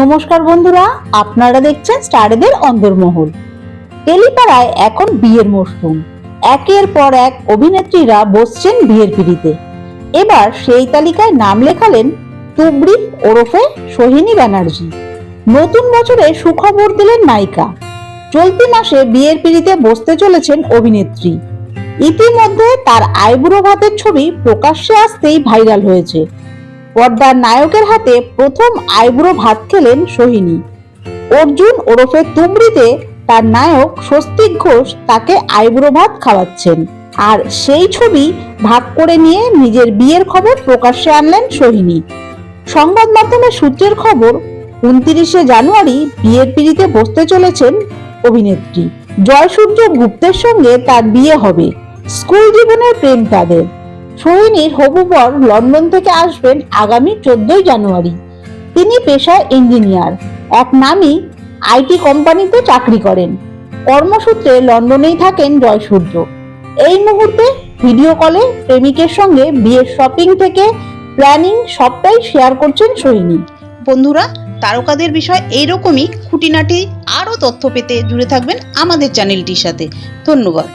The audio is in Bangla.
নমস্কার বন্ধুরা, আপনারা দেখছেন স্টারেদের অন্দরমহল টেলিপাড়ায় এখন বিয়ের মরশুম। একের পর এক অভিনেত্রীরা বসছেন বিয়ের পিড়িতে। এবার সেই তালিকায় নাম লেখালেন তুবড়ি ওরফে সোহিনী ব্যানার্জি। নতুন বছরে সুখবর দিলেন নায়িকা। চলতি মাসে বিয়ের পিড়িতে বসতে চলেছেন অভিনেত্রী। ইতিমধ্যে তার আইবুড়ো ভাতের ছবি প্রকাশ্যে আসতেই ভাইরাল হয়েছে। পর্দার নায়কের হাতে প্রথম আইবুড়ো ভাত খেলেন সোহিনী। অর্জুন ওরফে তুবড়িতে তার নায়ক স্বস্তিক ঘোষ তাকে আইবুড়ো ভাত খাওয়াচ্ছেন। আর সেই ছবি ভাগ করে নিয়ে নিজের বিয়ের খবর প্রকাশ্যে আনলেন সোহিনী। সংবাদ মাধ্যমের সূত্রের খবর, উনত্রিশে জানুয়ারি বিয়ের পিড়িতে বসতে চলেছেন অভিনেত্রী। জয়সূর্য গুপ্তের সঙ্গে তার বিয়ে হবে। স্কুল জীবনের প্রেম তাদের। সোহিনীর হবু বর লন্ডন থেকে আসবেন আগামী চোদ্দই জানুয়ারি। তিনি পেশায় ইঞ্জিনিয়ার এক নামী আইটি কোম্পানিতে চাকরি করেন। কর্মসূত্রে লন্ডনেই থাকেন জয়সূর্য। এই মুহূর্তে ভিডিও কলে প্রেমিকের সঙ্গে বিয়ের শপিং থেকে প্ল্যানিং সবটাই শেয়ার করছেন সোহিনী। বন্ধুরা, তারকাদের বিষয় এইরকমই। খুঁটিনাটি আরও তথ্য পেতে জুড়ে থাকবেন আমাদের চ্যানেলটির সাথে। ধন্যবাদ।